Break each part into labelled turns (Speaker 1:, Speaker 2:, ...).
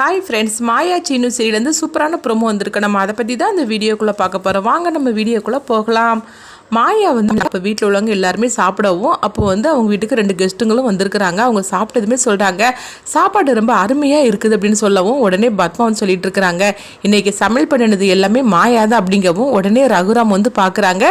Speaker 1: Hi friends Maya Seenu சீரியலேருந்து சூப்பரான promo வந்திருக்கு. நம்ம அதை பற்றி தான் இந்த வீடியோக்குள்ளே பார்க்க போகிறோம் வாங்க நம்ம வீடியோக்குள்ளே போகலாம். மாயா வந்து அப்போ வீட்டில் உள்ளவங்க எல்லாருமே சாப்பிடவும் அப்போ வந்து அவங்க வீட்டுக்கு ரெண்டு கெஸ்ட்டுங்களும் வந்திருக்கிறாங்க. அவங்க சாப்பிட்டதுமே சொல்கிறாங்க சாப்பாடு ரொம்ப அருமையாக இருக்குது அப்படின்னு சொல்லவும் உடனே பத்மா வந்து சொல்லிட்டு இருக்கிறாங்க. இன்றைக்கி சமையல் பண்ணினது எல்லாமே மாயா தான் அப்படிங்கவும் உடனே ரகுராம் வந்து பார்க்குறாங்க.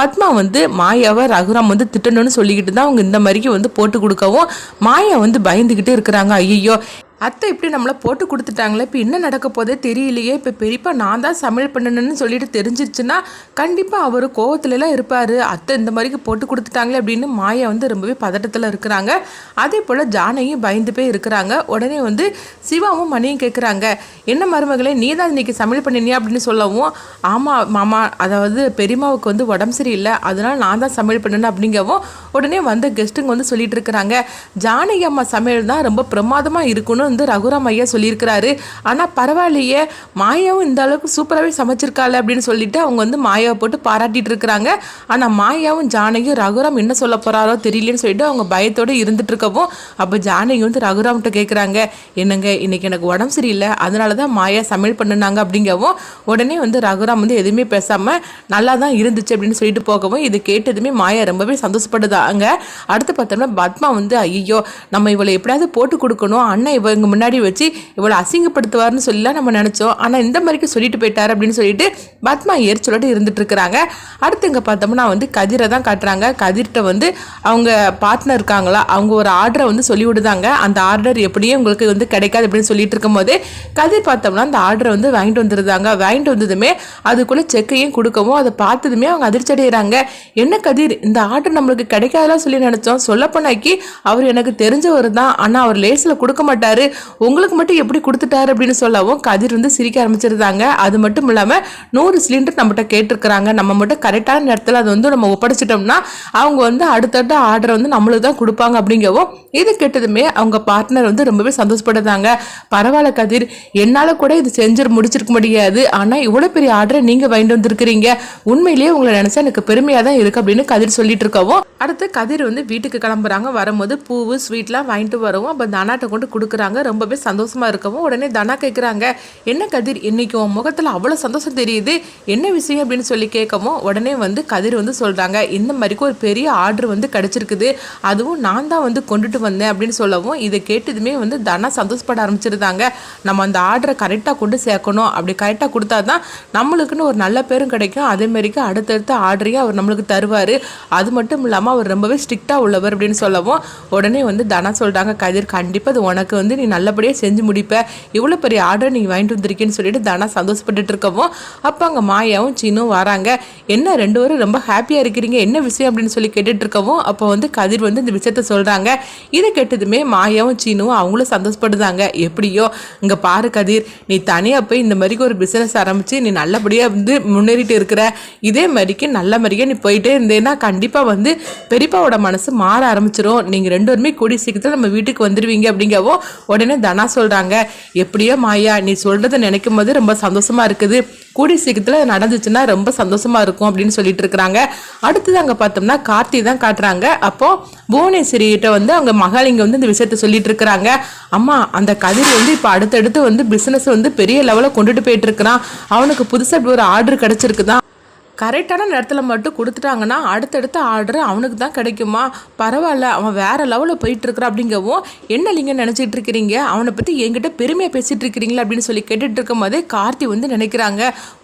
Speaker 1: பத்மா வந்து மாயாவை ரகுராம் வந்து திட்டணும்னு சொல்லிக்கிட்டு தான் அவங்க இந்த மாதிரிக்கு வந்து போட்டு கொடுக்கவும் மாயா வந்து பயந்துக்கிட்டே இருக்கிறாங்க. ஐயோ அத்தை இப்படி நம்மளை போட்டு கொடுத்துட்டாங்களே இப்போ என்ன நடக்க போதே தெரியலையே. இப்போ பெரியப்பா நான் தான் சமையல் பண்ணணும்னு சொல்லிட்டு தெரிஞ்சிருச்சுன்னா கண்டிப்பாக அவர் கோவத்துலலாம் இருப்பார். அத்தை இந்த மாதிரிக்கு போட்டு கொடுத்துட்டாங்களே அப்படின்னு மாயா வந்து ரொம்பவே பதட்டத்தில் இருக்கிறாங்க. அதே போல் ஜானையும் பயந்து போய் இருக்கிறாங்க. உடனே வந்து சிவாவும் மணியும் கேட்குறாங்க என்ன மருமகளே நீ தான் இன்றைக்கி சமையல் பண்ணினியா? அப்படின்னு சொல்லவும் ஆமாம் மாமா அதாவது பெரியம்மாவுக்கு வந்து உடம்பு சரியில்லை. அதனால் நான் தான் சமையல் பண்ணணும் அப்படிங்கவும் உடனே வந்த கெஸ்ட்டுங்க வந்து சொல்லிட்டு இருக்கிறாங்க. ஜானகி அம்மா சமையல் தான் ரொம்ப பிரமாதமாக இருக்கணும். வந்து ரகுராம் ஐயா சொல்லியிருக்கிறாரு. ஆனால் பரவாயில்லையே மாயாவும் இந்த அளவுக்கு சூப்பராகவே சமைச்சிருக்காள் அப்படின்னு சொல்லிட்டு அவங்க வந்து மாயாவை போட்டு பாராட்டிட்டு இருக்கிறாங்க. ஆனால் மாயாவும் ஜானகியும் ரகுராம் என்ன சொல்ல போகிறாரோ தெரியலன்னு சொல்லிட்டு அவங்க பயத்தோடு இருந்துட்டு இருக்கவும் அப்போ ஜானகி வந்து ரகுராம்கிட்ட கேட்குறாங்க என்னங்க இன்னைக்கு எனக்கு உடம்பு சரியில்லை அதனால தான் மாயா சமையல் பண்ணுனாங்க அப்படிங்கவும் உடனே வந்து ரகுராம் வந்து எதுவுமே பேசாமல் நல்லா தான் இருந்துச்சு அப்படின்னு சொல்லிட்டு போகவும் இது கேட்டதுமே மாயா ரொம்பவே சந்தோஷப்படுதாங்க. அடுத்து பார்த்தோம்னா பத்மா வந்து ஐயோ நம்ம இவளை எப்படியாவது போட்டு கொடுக்கணும் அண்ணன் இவங்க முன்னாடி வச்சு இவ்வளோ அசிங்கப்படுத்துவார்னு சொல்லலாம் நம்ம நினச்சோம். ஆனால் இந்த மாதிரிக்கு சொல்லிட்டு போயிட்டார் அப்படின்னு சொல்லிட்டு பத்மா எரிச்சலோடு இருந்துட்டு இருக்கிறாங்க அடுத்து இங்கே பார்த்தோம்னா வந்து கதிரை தான் காட்டுறாங்க. கதிர்கிட்ட வந்து அவங்க பார்ட்னர் இருக்காங்களா அவங்க ஒரு ஆர்டரை வந்து சொல்லி விடுதாங்க. அந்த ஆர்டர் எப்படியும் உங்களுக்கு வந்து கிடைக்காது அப்படின்னு சொல்லிட்டு இருக்கும்போது கதிர் பார்த்தோம்னா அந்த ஆர்டரை வந்து வாங்கிட்டு வந்துருந்தாங்க வாங்கிட்டு வந்ததுமே அதுக்குள்ளே செக்கையும் கொடுக்கவும் அதை பார்த்ததுமே அவங்க அதிர்ச்சி அடைகிறாங்க என்ன கதிர் இந்த ஆர்டர் நம்மளுக்கு கிடைக்காதெல்லாம் சொல்லி நினச்சோம். சொல்லப்போனாக்கி அவர் எனக்கு தெரிஞ்சவர் தான் ஆனால் அவர் லேஸில் கொடுக்க மாட்டார். உங்களுக்கு மட்டும் எப்படி கொடுத்துட்டாரு அப்படின்னு சொல்லவும் கதிர் வந்து சிரிக்க ஆரம்பிச்சிருந்தாங்க. அது மட்டும் இல்லாமல் நூறு சிலிண்டர் நம்மகிட்ட கேட்டிருக்கிறாங்க. நம்ம மட்டும் கரெக்டான நேரத்தில் அதை வந்து நம்ம ஒப்படைச்சிட்டோம்னா அவங்க வந்து அடுத்தடுத்த ஆர்டர் வந்து நம்மளுக்கு தான் கொடுப்பாங்க அப்படிங்கவும் இது கேட்டதுமே அவங்க பார்ட்னர் வந்து ரொம்பவே சந்தோஷப்படுறாங்க பரவாயில்ல கதிர் என்னால் கூட இது செஞ்சு முடிச்சிருக்க முடியாது. ஆனால் இவ்வளோ பெரிய ஆர்டரை நீங்கள் வாங்கிட்டு வந்திருக்கிறீங்க. உண்மையிலேயே உங்களை நினச்சா எனக்கு பெருமையாக தான் இருக்குது அப்படின்னு கதிர் சொல்லிட்டு இருக்கவும் அடுத்து கதிர் வந்து வீட்டுக்கு கிளம்புறாங்க. வரும்போது பூவு ஸ்வீட்லாம் வாங்கிட்டு வரவும். அப்போ அந்த தனாட்ட கொண்டு கொடுக்குறாங்க. ரொம்பவே சந்தோஷமா இருக்கவும் உடனே தனா கேட்குறாங்க என்ன கதிர்? இன்றைக்கும் உன் முகத்தில் அவ்வளோ சந்தோஷம் தெரியுது. என்ன விஷயம்? அப்படின்னு சொல்லி கேட்கவும் உடனே வந்து கதிர் வந்து சொல்கிறாங்க இந்த மாதிரிக்கு ஒரு பெரிய ஆர்டர் வந்து கிடச்சிருக்குது. அதுவும் நான் தான் வந்து கொண்டுட்டு வந்தேன். அப்படின்னு சொல்லவும் இதை கேட்டதுமே வந்து தனா சந்தோஷப்பட ஆரம்பிச்சிருந்தாங்க. நம்ம அந்த ஆர்டரை கரெக்டாக கொண்டு சேர்க்கணும். அப்படி கரெக்டாக கொடுத்தா தான் நம்மளுக்குன்னு ஒரு நல்ல பேரும் கிடைக்கும். அதே மாதிரிக்கு அடுத்தடுத்த ஆர்டரையும் அவர் நம்மளுக்கு தருவார். அது மட்டும் இல்லாமல் அவர் ரொம்பவே ஸ்ட்ரிக்டாக உள்ளவர் அப்படின்னு சொல்லவும் உடனே வந்து தனா சொல்கிறாங்க கதிர் கண்டிப்பாக அது உனக்கு வந்து நீ நல்லபடியாக செஞ்சு முடிப்பேன் இவ்வளோ பெரிய ஆர்டர் நீங்கள் வாங்கிட்டு வந்திருக்கேன்னு சொல்லிட்டு தானா சந்தோஷப்பட்டுட்டு இருக்கவும் அப்போ அங்கே மாயாவும் சீனும் வராங்க. என்ன ரெண்டு பேரும் ரொம்ப ஹாப்பியாக இருக்கிறீங்க? என்ன விஷயம் அப்படின்னு சொல்லி கேட்டுட்டு இருக்கவும் அப்போ வந்து கதிர் வந்து இந்த விஷயத்த சொல்கிறாங்க இதை கேட்டதுமே மாயாவும் சீனும் அவங்களும் சந்தோஷப்படுதாங்க எப்படியோ இங்கே பாரு கதிர் நீ தனியாக போய் இந்த மாதிரிக்கு ஒரு பிஸ்னஸ் ஆரம்பித்து நீ நல்லபடியாக வந்து முன்னேறிட்டு இருக்கிற. இதே மாதிரிக்கு நல்ல மாதிரியே நீ போயிட்டே இருந்தேன்னா கண்டிப்பாக வந்து பெரியப்பாவோட மனசு மாற ஆரம்பிச்சிடும் நீங்கள் ரெண்டு பேருமே கூடி சீக்கிரத்தில் நம்ம வீட்டுக்கு வந்துடுவீங்க அப்படிங்கவோ உடனே தனா சொல்கிறாங்க எப்படியோ மாயா நீ சொல்கிறத நினைக்கும் போது ரொம்ப சந்தோஷமாக இருக்குது. கூடி சீக்கிரத்தில் நடந்துச்சுன்னா ரொம்ப சந்தோஷமாக இருக்கும் அப்படின்னு சொல்லிட்டு இருக்கிறாங்க. அடுத்தது அங்கே பார்த்தோம்னா கார்த்தி தான் காட்டுறாங்க. அப்போது புவனேஸ்வரிகிட்ட வந்து அவங்க மகளிங்க வந்து இந்த விஷயத்த சொல்லிட்டு இருக்கிறாங்க. அம்மா அந்த கதிர் வந்து இப்போ அடுத்தடுத்து வந்து பிஸ்னஸ் வந்து பெரிய லெவலில் கொண்டுட்டு போயிட்டு இருக்கிறான். அவனுக்கு புதுசாக ஒரு ஆர்டர் கிடச்சிருக்குதான். கரெக்டான நேரத்தில் மட்டும் கொடுத்துட்டாங்கன்னா அடுத்தடுத்த ஆர்டர் அவனுக்கு தான் கிடைக்குமா? பரவாயில்ல அவன் வேறு லெவலில் போயிட்டு அப்படிங்கவும் என்ன நீங்கள் நினச்சிட்டு இருக்கிறீங்க? அவனை பற்றி என்கிட்ட பெருமையாக பேசிகிட்டு இருக்கிறீங்களா? அப்படின்னு சொல்லி கேட்டுட்டு இருக்கும் போதே கார்த்தி வந்து நினைக்கிறாங்க.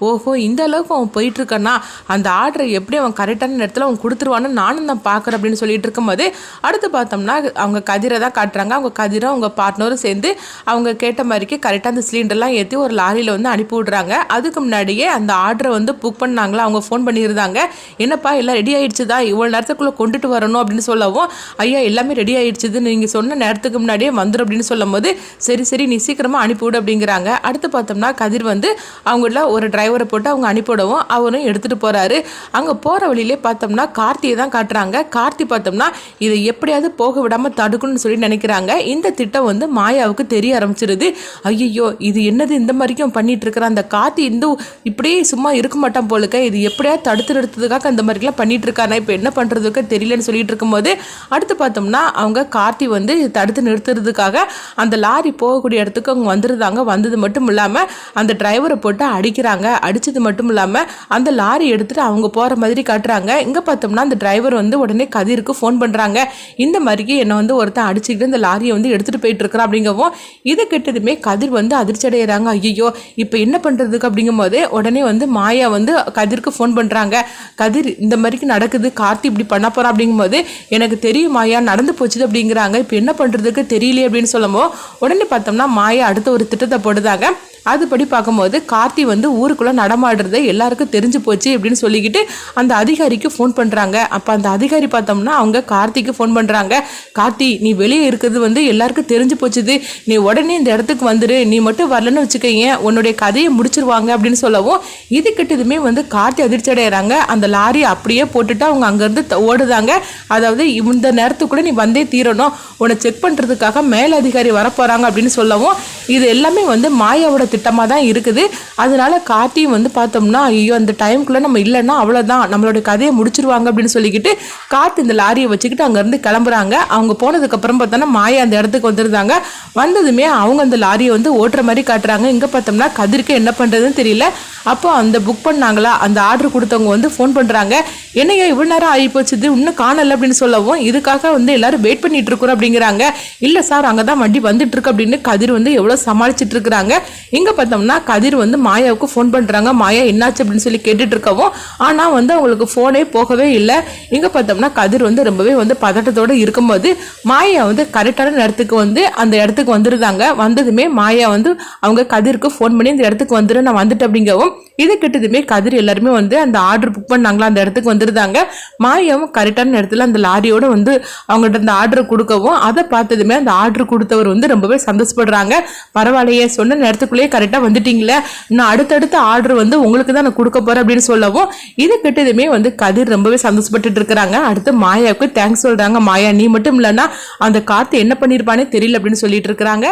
Speaker 1: ஓஹோ இந்த அளவுக்கு அவன் போயிட்டுருக்கானா அந்த ஆர்டரை எப்படி அவன் கரெக்டான நேரத்தில் அவன் கொடுத்துருவான்னு நானும் தான் பார்க்குறேன் அப்படின்னு சொல்லிட்டு இருக்கும்போது அடுத்து பார்த்தோம்னா அவங்க கதிரை தான் காட்டுறாங்க. அவங்க கதிரை அவங்க பார்ட்னரும் சேர்ந்து அவங்க கேட்ட மாதிரிக்கு கரெக்டாக அந்த சிலிண்டர்லாம் ஏற்றி ஒரு லாரியில் வந்து அனுப்பி விட்றாங்க. அதுக்கு முன்னாடியே அந்த ஆர்டரை வந்து புக் பண்ணாங்களா? அவங்க ஃபோன் பண்ணியிருந்தாங்க. என்னப்பா எல்லாம் ரெடி ஆயிடுச்சுதா? இவ்வளோ நேரத்துக்குள்ளே கொண்டுட்டு வரணும் அப்படின்னு சொல்லவும் ஐயா எல்லாமே ரெடி ஆயிடுச்சுது நீங்கள் சொன்ன நேரத்துக்கு முன்னாடியே வந்துடும் அப்படின்னு சொல்லும் போது சரி சரி நீ சீக்கிரமாக அனுப்பிவிடு அப்படிங்கிறாங்க. அடுத்து பார்த்தோம்னா கதிர் வந்து அவங்கள ஒரு டிரைவரை போட்டு அவங்க அனுப்பிவிடவும் அவரும் எடுத்துகிட்டு போகிறாரு அங்கே போகிற வழியிலே பார்த்தோம்னா கார்த்தியை தான் காட்டுறாங்க. கார்த்தி பார்த்தோம்னா இதை எப்படியாவது போக விடாமல் தடுக்கணும்னு சொல்லி நினைக்கிறாங்க. இந்த திட்டம் வந்து மாயாவுக்கு தெரிய ஆரம்பிச்சிருது. ஐயோ இது என்னது இந்த மாதிரிக்கும் பண்ணிட்டு இருக்கிற அந்த கார்த்தி இந்த இப்படியே சும்மா இருக்க மாட்டான் போலுக்க இது எப்படியா தடுத்து நிறுத்ததுக்காக அந்த மாதிரிலாம் பண்ணிட்டு இருக்கானா இப்போ என்ன பண்ணுறதுக்கு தெரியலன்னு சொல்லிட்டு இருக்கும்போது அடுத்து பார்த்தோம்னா அவங்க கார்த்தி வந்து தடுத்து நிறுத்துறதுக்காக அந்த லாரி போகக்கூடிய இடத்துக்கு அவங்க வந்துருந்தாங்க. வந்தது மட்டும் இல்லாமல் அந்த டிரைவரை போட்டு அடிக்கிறாங்க. அடித்தது மட்டும் இல்லாமல் அந்த லாரி எடுத்துகிட்டு அவங்க போகிற மாதிரி காட்டுறாங்க. இங்கே பார்த்தோம்னா அந்த டிரைவர் வந்து உடனே கதிருக்கு ஃபோன் பண்ணுறாங்க இந்த மாதிரிக்கு என்னை வந்து ஒருத்தன் அடிச்சுக்கிட்டு இந்த லாரியை வந்து எடுத்துகிட்டு போயிட்டு இருக்கிறான் அப்படிங்கவும் இதை கெட்டதுமே கதிர் வந்து அதிர்ச்சி அடைகிறாங்க ஐயோ இப்போ என்ன பண்ணுறதுக்கு அப்படிங்கும்போது உடனே வந்து மாயா வந்து கதிருக்கு ஃபோன் பண்ணுறாங்க கதிர் இந்த மாதிரிக்கு நடக்குது கார்த்தி இப்படி பண்ண போகிறா அப்படிங்கும்போது எனக்கு தெரியும் மாயா நடந்து போச்சுது அப்படிங்கிறாங்க. இப்போ என்ன பண்ணுறதுக்கு தெரியலையே அப்படின்னு சொல்லும்போது உடனே பார்த்தோம்னா மாயா அடுத்த ஒரு திட்டத்தை போடுதாங்க. அதுபடி பார்க்கும்போது கார்த்தி வந்து ஊருக்குள்ளே நடமாடுறது எல்லாருக்கும் தெரிஞ்சு போச்சு அப்படின்னு சொல்லிக்கிட்டு அந்த அதிகாரிக்கு ஃபோன் பண்ணுறாங்க அப்போ அந்த அதிகாரி பார்த்தோம்னா அவங்க கார்த்திக்கு ஃபோன் பண்ணுறாங்க கார்த்தி நீ வெளியே இருக்கிறது வந்து எல்லாருக்கும் தெரிஞ்சு போச்சுது. நீ உடனே இந்த இடத்துக்கு வந்துடு நீ மட்டும் வரலன்னு வச்சுக்கோங்க உன்னுடைய கதையை முடிச்சிருவாங்க அப்படின்னு சொல்லவும் இது கிட்டதுமே வந்து கார்த்தி அதிர்ச்சி அடைகிறாங்க அந்த லாரி அப்படியே போட்டுட்டு அவங்க அங்கேருந்து ஓடுதாங்க அதாவது இந்த நேரத்துக்குள்ளே நீ வந்தே தீரணும். உன்னை செக் பண்ணுறதுக்காக மேலதிகாரி வரப்போகிறாங்க அப்படின்னு சொல்லவும் இது எல்லாமே வந்து மாயாவோட திட்டமாக தான் இருக்குது. அதனால கார்த்தியும் வந்து பார்த்தோம்னா ஐயோ அந்த டைமுக்குள்ளே நம்ம இல்லைன்னா அவ்வளோதான் நம்மளோட கதையை முடிச்சிருவாங்க அப்படின்னு சொல்லிக்கிட்டு கார்த்தி இந்த லாரியை வச்சுக்கிட்டு அங்கேருந்து கிளம்புறாங்க. அவங்க போனதுக்கப்புறம் பார்த்தோன்னா மாயா அந்த இடத்துக்கு வந்துருந்தாங்க. வந்ததுமே அவங்க அந்த லாரியை வந்து ஓட்டுற மாதிரி காட்டுறாங்க. இங்கே பார்த்தோம்னா கதிர்க்கு என்ன பண்ணுறதுன்னு தெரியல. அப்போ அந்த புக் பண்ணாங்களா? அந்த ஆர்டர் கொடுத்தவங்க வந்து ஃபோன் பண்ணுறாங்க என்னையா இவ்வளோ நேரம் ஆகி போச்சுது இன்னும் காணலை அப்படின்னு சொல்லவும் இதுக்காக வந்து எல்லாரும் வெயிட் பண்ணிட்டு இருக்கிறோம் அப்படிங்கிறாங்க. இல்லை சார் அங்கே தான் வண்டி வந்துட்டு இருக்கு அப்படின்னு கதிர் வந்து எவ்வளோ சமாளிச்சுட்டு இருக்கிறாங்க இங்கே பார்த்தோம்னா கதிர் வந்து மாயாவுக்கு ஃபோன் பண்ணுறாங்க மாயா என்னாச்சு அப்படின்னு சொல்லி கேட்டுட்டு இருக்கவும் ஆனால் வந்து அவங்களுக்கு ஃபோனே போகவே இல்லை. இங்கே பார்த்தோம்னா கதிர் வந்து ரொம்பவே வந்து பதட்டத்தோடு இருக்கும்போது மாயா வந்து கரெக்டான நேரத்துக்கு வந்து அந்த இடத்துக்கு வந்துருந்தாங்க வந்ததுமே மாயா வந்து அவங்க கதிருக்கு ஃபோன் பண்ணி இந்த இடத்துக்கு வந்துரு நான் வந்துட்டு அப்படிங்கவும் இது கிட்டதுமே கதிர் எல்லாருமே வந்து அந்த ஆர்டர் புக் பண்ணாங்களா அந்த இடத்துக்கு வந்துருந்தாங்க மாயாவும் கரெக்டான நேரத்தில் அந்த லாரியோட வந்து அவங்கள்ட்ட அந்த ஆர்டர் கொடுக்கவும் அதை பார்த்ததுமே அந்த ஆர்டர் கொடுத்தவர் வந்து ரொம்பவே சந்தோஷப்படுறாங்க. பரவாயில்லையே சொன்ன நேரத்துக்குள்ளேயே கரெக்டாக வந்துட்டீங்களே. நான் அடுத்தடுத்த ஆர்டர் வந்து உங்களுக்கு தான் நான் கொடுக்க போகிறேன் அப்படின்னு சொல்லவும் இது கிட்டதுமே வந்து கதிர் ரொம்பவே சந்தோஷப்பட்டுட்டு இருக்கிறாங்க. அடுத்து மாயாவுக்கு தேங்க்ஸ் சொல்கிறாங்க மாயா நீ மட்டும் இல்லைன்னா அந்த காற்று என்ன பண்ணியிருப்பானே தெரியல அப்படின்னு சொல்லிட்டு இருக்கிறாங்க.